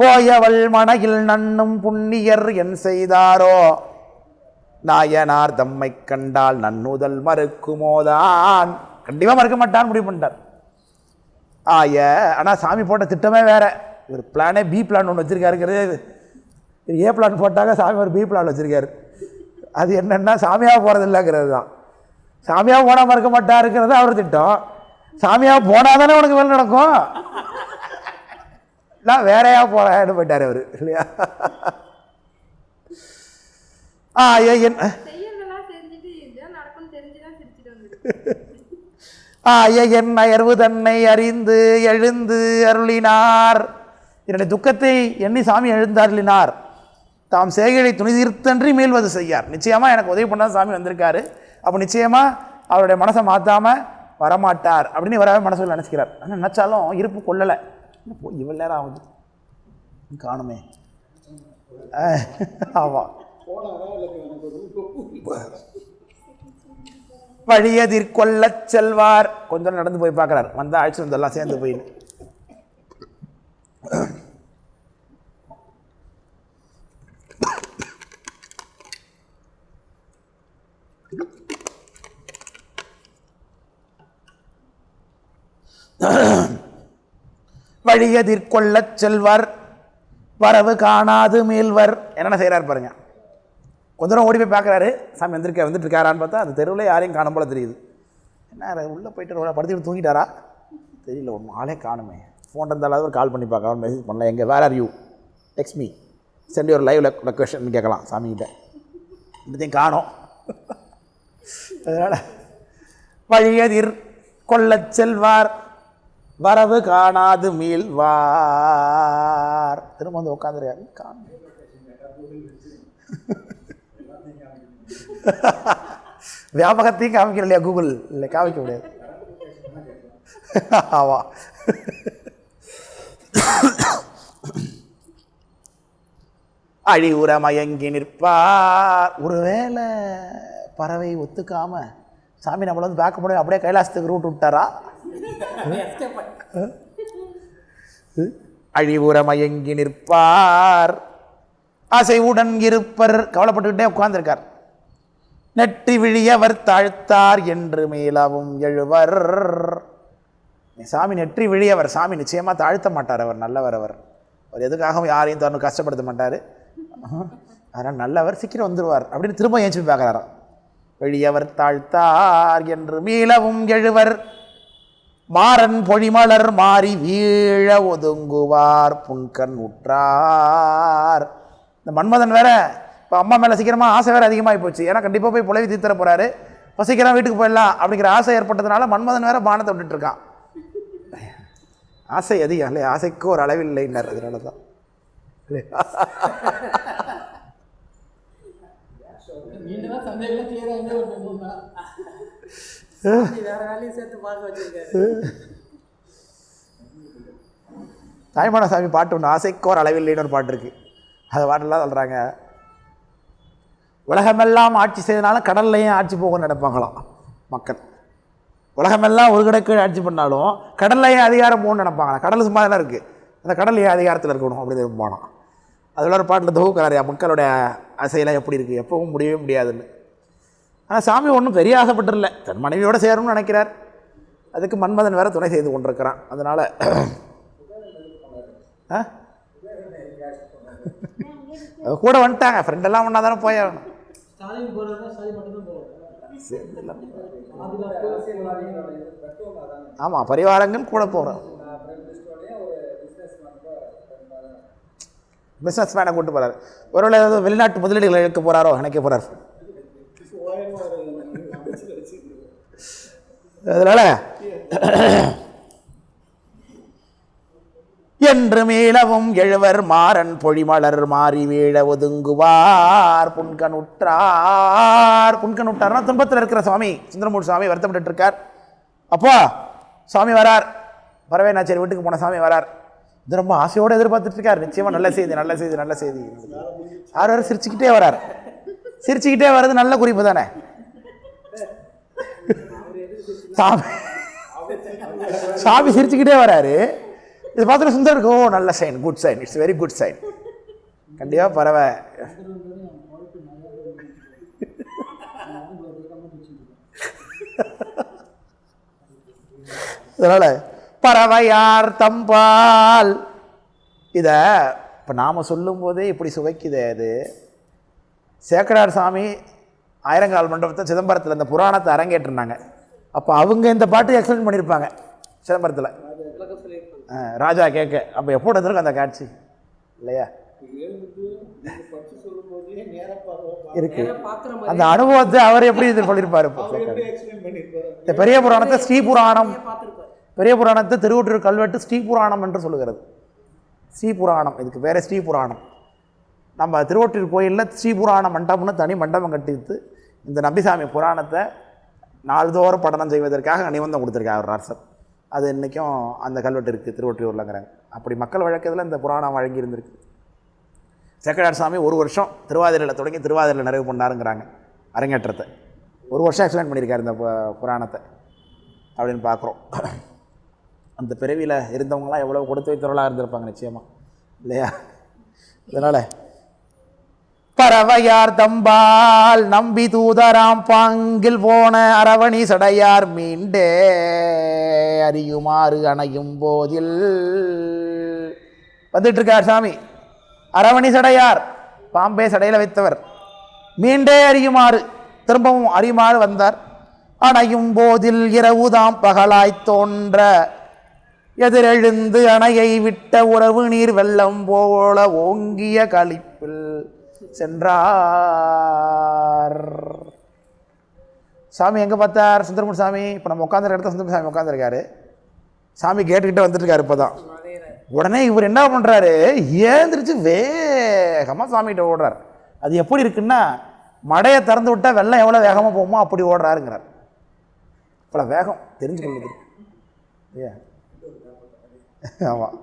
போயவள் மனையில் நன்னும் புண்ணியர் என் செய்தாரோ? நாயனார் தம்மை கண்டால் நன்னுதல் மறுக்குமோதான். கண்டிப்பாக மறுக்க மாட்டான்னு முடிவு பண்ணிட்டார். ஆய ஆனால் சாமி போட்ட திட்டமே வேற. ஒரு பிளானே பி பிளான் ஒன்று வச்சுருக்காருங்கிறது இது. ஏ பிளான் போட்டாங்க சாமி ஒரு பி பிளான் வச்சுருக்காரு. அது என்னென்னா சாமியாக போகிறது இல்லைங்கிறது தான். சாமியாக போனால் மறுக்க மாட்டாருங்கிறது அவர் திட்டம். சாமியாக போனால் தானே உனக்கு வேலை நடக்கும். நான் வேறையாக போகிறேன்னு போயிட்டார் அவர் இல்லையா? ஆ என் ஆய என் அயர்வு தன்னை அறிந்து எழுந்து அருளினார். என்னுடைய துக்கத்தை எண்ணி சாமி எழுந்தருளினார். தாம் செய்களை துணி தீர்த்தன்றி மீள்வது செய்யார். நிச்சயமாக எனக்கு உதவி பண்ண சாமி வந்திருக்காரு. அப்போ நிச்சயமாக அவருடைய மனசை மாற்றாமல் வரமாட்டார் அப்படின்னு வரவே மனசுல நினச்சிக்கிறார். ஆனால் நினச்சாலும் இருப்பு கொள்ளலை. போய் இவ்வளோ நேரம் ஆகுது. காணுமே. ஆமாம் வழியதிர்கொள்ளச் செல்வார். கொஞ்சம் நடந்து போய் பார்க்குறார். வந்தால் அழைச்சி வந்தெல்லாம் சேர்ந்து போயின்னு. வழியதிர்கொள்ளச் செல்வர். வரவு காணாது மீள்வர். என்னென்ன செய்கிறார் பாருங்க. கொஞ்ச நேரம் ஓடி போய் பார்க்குறாரு. சாமி வந்திருக்க வந்துட்டு இருக்காரான்னு பார்த்தா அந்த தெருவில் யாரையும் காணும் போல தெரியுது. என்ன உள்ளே போயிட்டு படுத்துட்டு தூங்கிட்டாரா? தெரியல ஒன்று ஆளே காணுமே. ஃபோன் இருந்தாலும் ஒரு கால் பண்ணி பார்க்கலாம் மெசேஜ் பண்ணல எங்கே where are you text me sent ஒரு லைவ் லொக்கேஷன் கேட்கலாம் சாமிகிட்ட. இப்படித்தையும் காணும். அதனால் வழியதிர் கொல்லச் செல்வார். வரவு காணாது மீள்வார். திரும்ப வந்து உட்காந்துருக்காரு காண. வியாபகத்தையும் காமிக்கிற இல்லையா கூகுள்? இல்லை காமிக்க முடியாது. ஆமா. அழிவுற மயங்கி நிற்பார். ஒருவேளை பறவை ஒத்துக்காம சாமி நம்மளை வந்து பார்க்க முடியும். அப்படியே கைலாசத்துக்கு ரூட் விட்டாரா? அழிவுற மயங்கி நிற்பார். அசைவுடன் இருப்பர். கவலைப்பட்டுக்கிட்டே உட்கார்ந்திருக்கார். நெற்றி விழியவர் தாழ்த்தார் என்று மேலவும் எழுவர். சாமி நெற்றி விழியவர். சாமி நிச்சயமாக தாழ்த்த மாட்டார் அவர் நல்லவர் அவர். அவர் எதுக்காகவும் யாரையும் தன்னு கஷ்டப்படுத்த மாட்டார். அதனால் நல்லவர் சீக்கிரம் வந்துடுவார் அப்படின்னு திரும்ப ஏஞ்சி பார்க்குறாராம்? வெளியவர் தாழ்த்தார் என்று மீளவும் எழுவர். மாறன் பொழிமலர் மாறி வீழ ஒதுங்குவார் புன்கண் உற்றார். இந்த மன்மதன் வேற இப்போ அம்மா மேலே சீக்கிரமாக ஆசை வேறு அதிகமாகி போச்சு. ஏன்னா கண்டிப்பாக போய் புலவி தீர்த்தர போகிறாரு இப்போ சீக்கிரம் வீட்டுக்கு போயிடலாம் அப்படிங்கிற ஆசை ஏற்பட்டதுனால மன்மதன் வேற பானத்தை விட்டுட்டுருக்கான் ஆசை அதிகம் இல்லை ஆசைக்கு ஒரு அளவில்லைன்னார் அதனால தான் இல்லையா தாய்மான சாமி பாட்டு ஒன்று ஆசைக்கோர் அளவில்லைன்னு ஒரு பாட்டு இருக்குது அது பாட்டெல்லாம் சொல்கிறாங்க உலகமெல்லாம் ஆட்சி செய்தனாலும் கடல்லையும் ஆட்சி போகணும்னு நினைப்பாங்களாம் மக்கள். உலகமெல்லாம் ஒரு கடைக்கு ஆட்சி பண்ணாலும் கடல்லையும் அதிகாரம் போகணும்னு நினைப்பாங்களாம். கடல் சும்மா தான் இருக்குது அந்த கடல் ஏன் அதிகாரத்தில் இருக்கணும் அப்படி விரும்பானாம் அதில் ஒரு பாட்டில் தொகுக்கிறாரு மக்களுடைய ஆசையெல்லாம் எப்படி இருக்குது எப்பவும் முடியவே முடியாதுன்னு. ஆனால் சாமி ஒன்றும் பெரிய ஆசைப்பட்டுருல தன் மனைவியோடு சேரணும்னு நினைக்கிறார். அதுக்கு மன்மதன் வேற துணை செய்து கொண்டிருக்கிறான். அதனால் ஆ? கூட வந்துட்டாங்க. ஃப்ரெண்டெல்லாம் ஒன்றா தானே போயாகணும் ஆமாம் பரிவாரங்கள் கூட போகிறோம் பிஸ்னஸ் மேனை கூட்டு போகிறார் ஒருவேளை ஏதாவது வெளிநாட்டு முதலீடுகளை இழக்க போகிறாரோ நினைக்க போகிறார் அதனால் என்று மீளவும் எழுவர் மாறன் பொழிமலர் மாறி வீழ ஒதுங்குவார். புன்கணுற்றார். புன்கணுற்றார்னா துன்பத்தில் இருக்கிற சுவாமி சுந்தரமூர் சுவாமி வருத்தப்பட்டு இருக்கார் அப்போ சுவாமி வரார். வரவே நான் சரி வீட்டுக்கு போன சாமி வரார். இது ரொம்ப ஆசையோடு எதிர்பார்த்துட்டு இருக்கார் நிச்சயமாக நல்ல செய்தி நல்ல செய்தி நல்ல செய்தி. யார் வர சிரிச்சுக்கிட்டே வரார். சிரிச்சுக்கிட்டே வர்றது நல்ல குறிப்பு தானே? சாமி. சாமி சிரிச்சுக்கிட்டே வராரு. இது பார்த்துட்டு சுந்தருக்கு ஓ நல்ல sign good sign it's very good sign கண்டிப்பாக பறவை. அதனால் பறவையார் தம்பால். இதை இப்போ நாம் சொல்லும்போதே இப்படி சுவைக்குதே அது. சேக்கடார் சாமி ஆயிரங்கால் மண்டபத்தை சிதம்பரத்தில் இந்த புராணத்தை அரங்கேற்றிருந்தாங்க. அப்போ அவங்க இந்த பாட்டு எக்ஸ்பிளைன் பண்ணியிருப்பாங்க சிதம்பரத்தில். ராஜா கேட்க. அப்போ எப்போ இருந்திருக்கும் அந்த காட்சி? இல்லையா? இருக்கு. அந்த அனுபவத்தை அவர் எப்படி இது சொல்லியிருப்பார் இந்த பெரிய புராணத்தை ஸ்ரீ புராணம். பெரிய புராணத்தை திருவொற்றூர் கல்வெட்டு ஸ்ரீ புராணம் என்று சொல்லுகிறது. ஸ்ரீ புராணம். இதுக்கு வேற ஸ்ரீ புராணம். நம்ம திருவொற்றூர் கோயிலில் ஸ்ரீ புராண மண்டபம்னு தனி மண்டபம் கட்டித்து இந்த நம்பிசாமி புராணத்தை நாள்தோறும் படனம் செய்வதற்காக நிபந்தம் கொடுத்துருக்காரு அரசர். அது இன்றைக்கும் அந்த கல்வெட்டு இருக்குது திருவொற்றியூர்லங்கிறாங்க அப்படி மக்கள் வழக்கத்தில் இந்த புராணம் வழங்கி இருந்திருக்கு சேக்கடார் சாமி ஒரு வருஷம் திருவாதிரையில் தொடங்கி திருவாதிரையில் நிறைவு பண்ணாருங்கிறாங்க அரங்கேற்றத்தை. ஒரு வருஷம் எக்ஸ்பிளைன் பண்ணியிருக்காரு இந்த புராணத்தை அப்படின்னு பார்க்குறோம். அந்த பிறவியில் இருந்தவங்களாம் எவ்வளோ கொடுத்து வைத்தவர்களாக இருந்திருப்பாங்க நிச்சயமாக இல்லையா? அதனால் பறவையார் தம்பால் நம்பி தூதராம் பாங்கில் போன அரவணி சடையார் மீண்டே அறியுமாறு அணையும் போதில். வந்துட்டு இருக்கார் சாமி. அரவணி சடையார் பாம்பே சடையில் வைத்தவர். மீண்டே அறியுமாறு திரும்பவும் அறியுமாறு வந்தார். அணையும் போதில் இரவுதாம் பகலாய்த் தோன்ற எதிரெழுந்து அணையை விட்ட உறவு நீர் வெள்ளம் போல ஓங்கிய களிப்பில் சென்றார். சாமி எங்கே பார்த்தார்? சுந்தரமூர் சாமி. இப்போ நம்ம உட்காந்துருக்க இடத்துல சுந்தரமூர் சாமி உட்காந்துருக்காரு சாமி கேட்டுக்கிட்டே வந்துட்டுருக்காரு இப்போ தான் உடனே இவர் என்ன பண்ணுறாரு ஏந்திரிச்சு வேகமாக சாமிகிட்ட ஓடுறார். அது எப்படி இருக்குன்னா மடையை திறந்து விட்டால் வெள்ளம் எவ்வளோ வேகமாக போகுமோ அப்படி ஓடுறாருங்கிறார். இவ்வளோ வேகம் தெரிஞ்சு கொள்ளுது ஏன்? ஆமாம்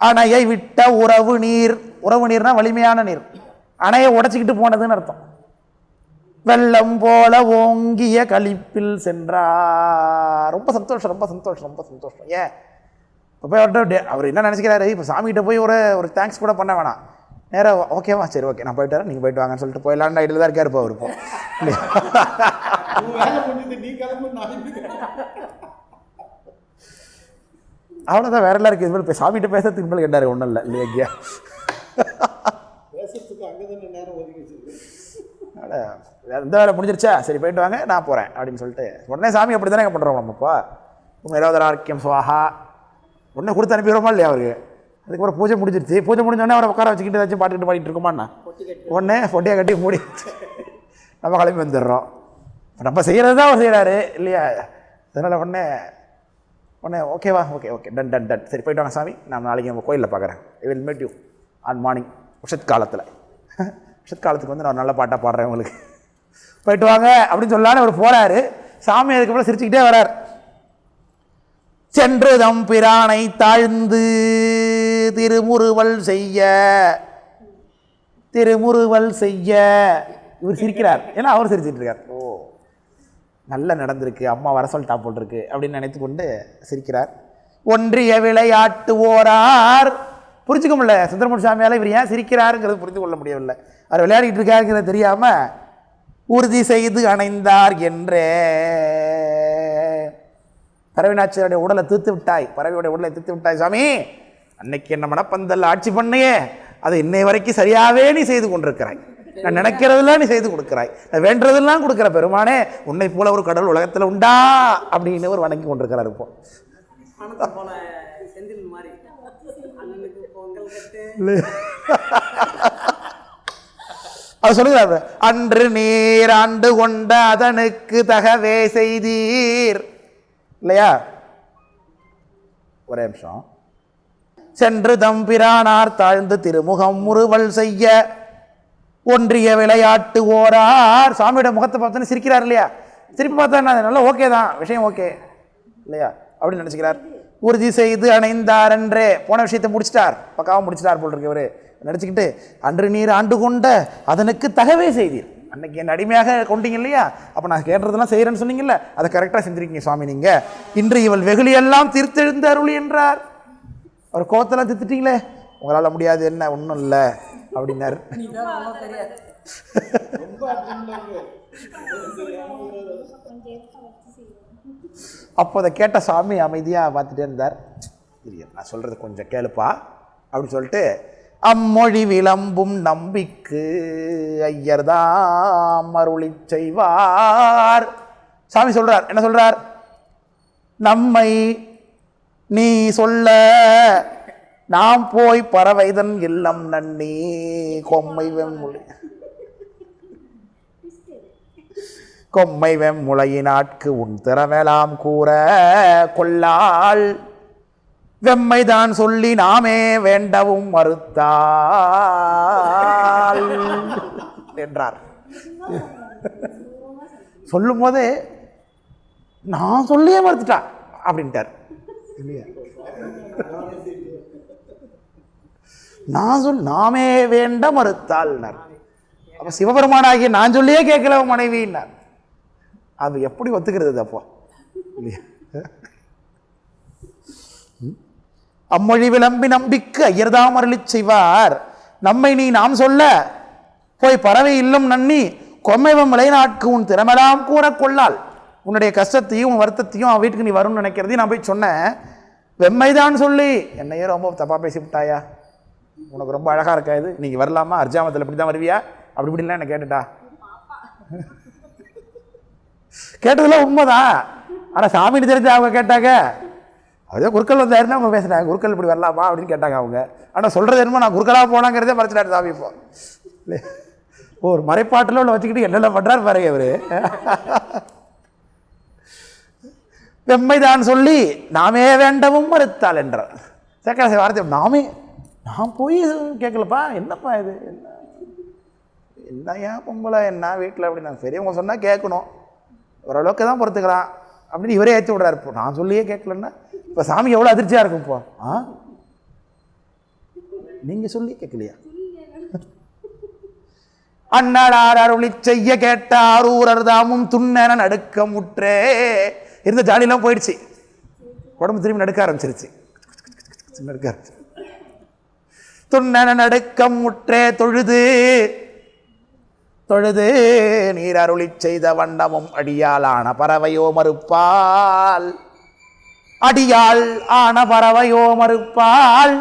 அணையை விட்ட உறவு நீர். உறவு நீர்னா வலிமையான நீர். அணையை உடைச்சிக்கிட்டு போனதுன்னு அர்த்தம். வெள்ளம் போல ஓங்கிய கழிப்பில் சென்றார். ரொம்ப சந்தோஷம் ரொம்ப சந்தோஷம் ரொம்ப சந்தோஷம். ஏன்? இப்போ போய் அவர்கிட்ட டே- அவர் என்ன நினச்சிக்கிறாரு? இப்போ சாமிகிட்ட போய் ஒரு ஒரு தேங்க்ஸ் கூட பண்ண வேணாம். நேராக ஓகேவா சரி ஓகே நான் போயிட்டு வரேன். நீங்கள் போயிட்டு வாங்கன்னு சொல்லிட்டு போயிடலான்னு ஐடியில் தான் இருக்கார் இப்போ அவர் இப்போ இல்லையா? வேலை முடிஞ்சது நீ கிளம்பு நான் அவ்வளோதான் வேற எல்லாம் இருக்குது இது மேலே சாமிகிட்ட பேசுறதுக்கு மேலே கேட்டார் ஒன்றும் இல்லை. இல்லையா அதனால் இந்த வேலை முடிஞ்சிருச்சா? சரி போயிட்டு வாங்க நான் போகிறேன் அப்படின்னு சொல்லிட்டு. உடனே சாமி அப்படி தானே பண்ணுறோம் நம்மப்பா உங்கள் இருபதாயிரம் ஆரோக்கியம் சுவாஹா. உடனே கொடுத்து அனுப்பிடுவோமா இல்லையா அவருக்கு? அதுக்கப்புறம் பூஜை முடிஞ்சிருச்சு. பூஜை முடிஞ்சோடனே அவரை உட்கார வச்சுக்கிட்டு ஏதாச்சும் பாட்டுக்கிட்டு பாடிட்டு இருக்குமாண்ணா உடனே பொட்டியை கட்டி மூடி. நம்ம கிளம்பி வந்துடுறோம். நம்ம செய்கிறது தான் அவர் செய்கிறாரு இல்லையா? அதனால் உடனே உடனே ஓகேவா okay okay done done done சரி போயிட்டு வாங்க சாமி. நான் நாளைக்கு நம்ம கோயிலில் பார்க்குறேன் I will meet you on morning உஷத் காலத்தில் உஷத் காலத்துக்கு வந்து நான் நல்ல பாட்டாக பாடுறேன் உங்களுக்கு. போயிட்டு வாங்க அப்படின்னு சொல்லலான்னு அவர் போகிறாரு சாமி அதுக்கப்புறம் சிரிச்சுக்கிட்டே வரார். சென்று தம் பிரானை தாழ்ந்து திருமுறுவல் செய்ய திருமுறுவல் செய்ய. இவர் சிரிக்கிறார். ஏன்னா அவர் சிரிச்சிட்டு இருக்கார். ஓ. நல்ல நடந்திருக்கு அம்மா வர சொல்லிட்டா போல் இருக்கு அப்படின்னு நினைத்து கொண்டு சிரிக்கிறார். ஒன்றிய விளையாட்டு ஓரார் புரிஞ்சுக்க முடியல சுந்தரமூர் சாமியால் இவர் ஏன் சிரிக்கிறாருங்கிறது புரிந்து கொள்ள முடியவில்லை. அவர் விளையாடிட்டு இருக்காருங்கிறது தெரியாம உறுதி செய்து அணைந்தார் என்றே. பறவைநாச்சியருடைய உடலை தீர்த்து விட்டாய். பறவையுடைய உடலை தீர்த்து விட்டாய் சாமி. அன்னைக்கு என்ன மனப்பந்தல் ஆட்சி பண்ணியே. அதை இன்னை வரைக்கும் சரியாகவே நீ செய்து கொண்டிருக்கிறாய். நான் நினைக்கிறதெல்லாம் நீ செய்து கொடுக்கிறாய். நான் வேண்டதெல்லாம் கொடுக்குற பெருமானே. உன்னை போல ஒரு கடவுள் உலகத்தில் உண்டா? அப்படின்னு ஒரு வணங்கி கொண்டிருக்கிறார் இப்போ. அவர் சொல்லுகிறார் அன்று நீர் ஆண்டு கொண்ட அதனுக்கு தகவே செய்தீர். இல்லையா? ஒரே நிமிஷம். சென்று தம்பிரானார் தாழ்ந்து திருமுகம் முறுவல் செய்ய ஒன்றிய விளையாட்டு ஓரார். சாமியோட முகத்தை பார்த்தோன்னு சிரிக்கிறார் இல்லையா? திருப்பி பார்த்தா என்ன, நல்லா ஓகே தான். விஷயம் ஓகே இல்லையா? அப்படின்னு நினச்சிக்கிறார். உறுதி செய்து அணைந்தார் என்றே போன விஷயத்தை முடிச்சிட்டார். பக்காவாக முடிச்சிட்டார் போல் இருக்கு இவர். நினச்சிக்கிட்டு அன்று நீர் ஆண்டு கொண்ட அதனுக்கு தகவே செய்தீர். அன்னைக்கு என்னை அடிமையாக கொண்டீங்க இல்லையா? அப்போ நான் கேட்டதெல்லாம் செய்கிறேன்னு சொன்னீங்கல்ல? அதை கரெக்டாக செஞ்சிருக்கீங்க சுவாமி நீங்கள் இன்று இவள் வெகுளியெல்லாம் திருத்தெழுந்த அருளி என்றார். அவர் கோத்தெல்லாம் திருத்திட்டீங்களே? உங்களால் முடியாது என்ன? ஒன்றும் இல்லை. அப்படின்னாரு. அப்போ அதை கேட்ட சாமி அமைதியாக பார்த்துட்டே இருந்தார். இரு, நான் சொல்கிறது கொஞ்சம் கேளுப்பா அப்படின்னு சொல்லிட்டு அம்மொழி விளம்பும் நம்பிக்கு ஐயர்தாம் அருளி செய்வார். சாமி சொல்கிறார் என்ன சொல்கிறார் நம்மை நீ சொல்ல நாம் போய் பறவைதன் இல்லம் நன்னி கொம்மை வெம்முளை. கொம்மை வெம்முளையினாட்கு உன் திறமெலாம் கூற கொள்ளாள். வெம்மைதான் சொல்லி நாமே வேண்டவும் மறுத்தாள் என்றார். சொல்லும் போதே நான் சொல்லியே மறுத்துட்டா அப்படின்ட்டார். இல்லையா? நான் சொல் நாமே வேண்ட மறுத்தாள்னார் அப்போ சிவபெருமானாகிய நான் சொல்லியே கேட்கல மனைவின்னார் அது எப்படி ஒத்துக்கிறது அப்போ? இல்லையா? அம்மொழி விளம்பி நம்பிக்கு ஐயர்தாம் அருளிச் செய்வார். நம்மை நீ நாம் சொல்ல போய் பறவை இல்லம் நன்னி கொம்மைவம் விளைநாட்கு உன் திறமெல்லாம் கூற கொள்ளாள் உன்னுடைய கஷ்டத்தையும் உன் வருத்தத்தையும் அவன் வீட்டுக்கு நீ வரும்னு நினைக்கிறதையும் நான் போய் சொன்னேன். வெம்மைதான் சொல்லி. என்னையே ரொம்ப தப்பாக பேசிவிட்டாயா? உனக்கு ரொம்ப அழகாக இருக்காது நீங்கள் வரலாமா? அர்ஜாமத்தில் இப்படி தான் வருவியா? அப்படி இப்படிலாம் என்ன கேட்டுட்டா. கேட்டதெல்லாம் உண்மைதான். ஆனால் சாமின்னு தெரிஞ்சு அவங்க கேட்டாங்க. அதே குருக்கள் வந்தாருன்னா அவங்க பேசுனாங்க குருக்கள் இப்படி வரலாமா? அப்படின்னு கேட்டாங்க அவங்க. ஆனால் சொல்கிறது என்னமோ நான் குருக்களாக போனாங்கிறதே மறைச்சிட்டாரு சாமி இப்போ. ஓ, ஒரு மறைப்பாட்டில் உள்ள வச்சுக்கிட்டு என்னெல்லாம் பண்ணுறாரு பாருங்க இவர். வெம்மைதான் சொல்லி நாமே வேண்டவும் மறுத்தாள் என்றார். சேக்கரசை வார்த்தை நாமே நான் போய் எதுவும் கேட்கலப்பா. என்னப்பா இது? என்ன? என்ன ஏன் பொம்பளை? என்ன வீட்டில் அப்படி நான் பெரியவங்க சொன்னால் கேட்கணும். ஓரளவுக்கு தான் பொறுத்துக்கலாம் அப்படின்னு இவரே ஏற்றி விடுறாரு. இப்போ நான் சொல்லியே கேட்கலன்னா இப்போ சாமி எவ்வளோ அதிர்ச்சியாக இருக்கும் இப்போ? ஆ? நீங்கள் சொல்லி கேட்கலையா? அண்ணலார் அருளி செய்ய கேட்டார் ஊரர் தாமும் துண்ணென நடுக்க முற்றே இருந்த ஜாலியெல்லாம் போயிடுச்சு. உடம்பு திரும்பி நடுக்க ஆரம்பிச்சிருச்சு. நடுக்க ஆரம்பிச்சு துண்ணன நடுக்கம் முற்றே தொழுது. தொழுது நீர் அருளிச் செய்த வண்டமும் அடியாலான பறவையோ மறுப்பால் அடியாள் ஆன பறவையோ மறுப்பால்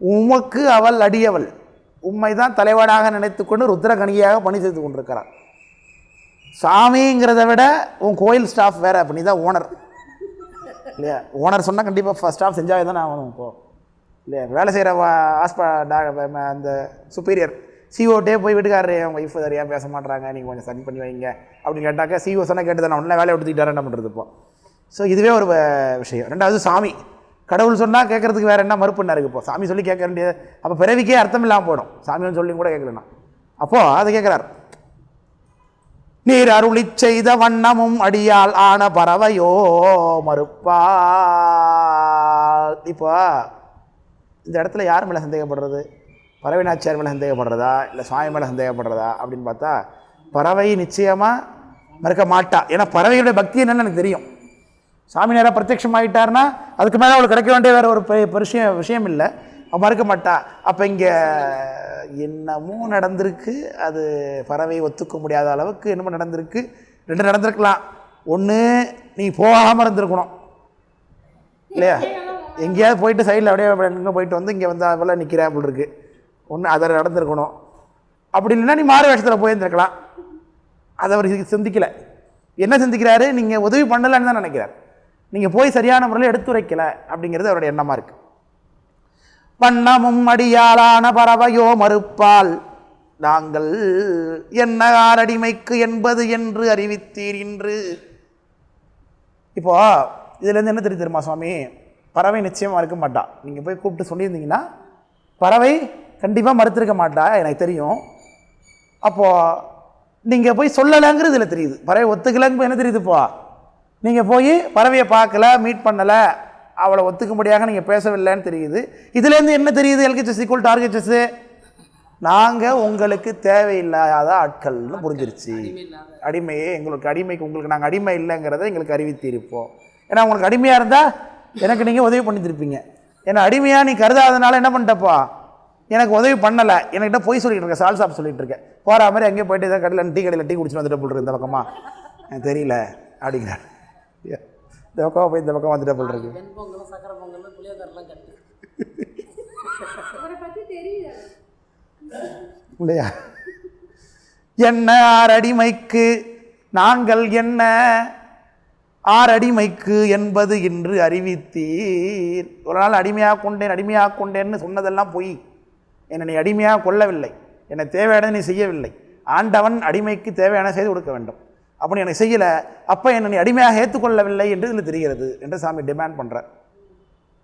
உமக்கு அவள் அடியவள். உம்மைதான் தலைவனாக நினைத்துக்கொண்டு ருத்ரகணியாக பணி செய்து கொண்டிருக்கிறார் சாமிங்கிறத விட உன் கோயில் ஸ்டாஃப் வேற அப்படின்னு தான் ஓனர் இல்லையா? ஓனர் சொன்னால் கண்டிப்பாக ஃபஸ்ட் ஸ்டாஃப் செஞ்சாவே தான் ஆகணும் இப்போது இல்லையா வேலை செய்கிற ஹாஸ்ப அந்த சுப்பீரியர் சிஓட்டே போய் வீட்டுக்காரரு என் ஒய்ஃப் சரியாக பேச மாட்றாங்க நீங்கள் கொஞ்சம் சரி பண்ணி வைங்க அப்படின்னு கேட்டாக்க சிஓ சொன்னால் கேட்டு தானே உடனே வேலையை எடுத்துக்கிட்டாரு என்ன பண்ணுறது இப்போ? ஸோ இதுவே ஒரு வ- விஷயம். ரெண்டாவது சாமி. கடவுள் சொன்னால் கேட்கறதுக்கு வேறு என்ன மறுப்பு என்ன இருக்குது இப்போ? சாமி சொல்லி கேட்க வேண்டியது அப்போ பிறவிக்கே அர்த்தம் இல்லாமல் போயிடும். சாமியும் சொல்லி கூட கேட்கலன்னா. அப்போது அதை கேட்குறார். நீர் அருளி செய்த வண்ணமும் அடியால் ஆன பறவையோ மறுப்பால் இப்போ இந்த இடத்துல யார் மேலே சந்தேகப்படுறது? பறவை நாச்சியார் மேலே சந்தேகப்படுறதா? இல்லை சுவாமி மேலே சந்தேகப்படுறதா? அப்படின்னு பார்த்தா பறவை நிச்சயமாக மறுக்க மாட்டா. ஏன்னா பறவையுடைய பக்தி என்னன்னு எனக்கு தெரியும். சாமி நேராக பிரத்யட்சம் ஆகிட்டாருன்னா அதுக்கு மேலே அவளுக்கு கிடைக்க வேண்டிய வேறு ஒரு பெரிய விஷயம் விஷயம் இல்லை. அவள் மறுக்க மாட்டா. அப்போ இங்கே என்னமோ நடந்திருக்கு. அது பறவை ஒத்துக்க முடியாத அளவுக்கு என்னமோ நடந்திருக்கு. ரெண்டு நடந்திருக்கலாம். ஒன்று நீ போகாமல் இருந்திருக்கணும். இல்லையா? எங்கேயாவது போயிட்டு சைடில் அப்படியே எங்கே போயிட்டு வந்து இங்கே வந்து அவெல்லாம் நிற்கிறேன் அப்படி இருக்கு. ஒன்று அதை நடந்திருக்கணும். அப்படி இல்லைன்னா நீ மாறு வேஷத்தில் போயிருந்துருக்கலாம். அதை அவர் சிந்திக்கலை. என்ன சிந்திக்கிறாரு? நீங்கள் உதவி பண்ணலைன்னு தான் நினைக்கிறார். நீங்கள் போய் சரியான முறையில் எடுத்துரைக்கலை அப்படிங்கிறது அவருடைய எண்ணமாக இருக்குது வண்ணமும் அடியாளான பறவையோ மறுப்பால் நாங்கள் என்ன ஆரடிமைக்கு என்பது என்று அறிவித்தீர் இன்று. இப்போ இதுலேருந்து என்ன தெரியுது தெரியுமா சுவாமி? பறவை நிச்சயமாக இருக்க மாட்டா. நீங்கள் போய் கூப்பிட்டு சொல்லியிருந்தீங்கன்னா பறவை கண்டிப்பாக மறுத்திருக்க மாட்டா எனக்கு தெரியும். அப்போது நீங்கள் போய் சொல்லலைங்கிறது இதில் தெரியுது. பறவை ஒத்துக்கலைங்க என்ன தெரியுதுப்பா நீங்கள் போய் பறவையை பார்க்கல மீட் பண்ணலை அவளை ஒத்துக்கும்படியாக நீங்கள் பேசவில்லைன்னு தெரியுது. இதுலேருந்து என்ன தெரியுது? எல்கேச்சஸ் ஈக்குவல் டார்கெச்சஸ் நாங்கள் உங்களுக்கு தேவையில்லாத ஆட்கள்னு புரிஞ்சிருச்சு. அடிமையே எங்களுக்கு அடிமைக்கு உங்களுக்கு நாங்கள் அடிமை இல்லைங்கிறத எங்களுக்கு அறிவித்திருப்போம் ஏன்னா உங்களுக்கு அடிமையாக இருந்தால் எனக்கு நீங்கள் உதவி பண்ணித்திருப்பீங்க. ஏன்னா அடிமையாக நீ கருதாதனால என்ன பண்ணிட்டப்பா? எனக்கு உதவி பண்ணலை. என்கிட்ட போய் சொல்லிட்டு இருக்கேன் சால் சாப் சொல்லிட்டு இருக்கேன் போகிற மாதிரி அங்கேயே போயிட்டு ஏதாவது கடையில் டீ கடையில் டீ குடிச்சிட்டு வந்துட்டு போல் இந்த பக்கமா. எனக்கு தெரியல அப்படிங்கிறார். இந்த பக்கம் போய் இந்த பக்கம் வந்துட்டு போல் இருக்கு. இல்லையா? என்ன ஆறடிமைக்கு நாங்கள் என்ன ஆறடிமைக்கு என்பது இன்று அறிவித்தீர். ஒரு நாள் அடிமையாக கொண்டேன் அடிமையாக கொண்டேன்னு சொன்னதெல்லாம் பொய். என்னை நீ அடிமையாக கொள்ளவில்லை என்னை தேவையானதை நீ செய்யவில்லை. ஆண்டவன் அடிமைக்கு தேவையான செய்து கொடுக்க வேண்டும். அப்படி எனக்கு செய்யலை. அப்போ என்னை நீ அடிமையாக ஏற்றுக்கொள்ளவில்லை என்று இதில் தெரிகிறது என்று சாமி டிமாண்ட் பண்ணுறார்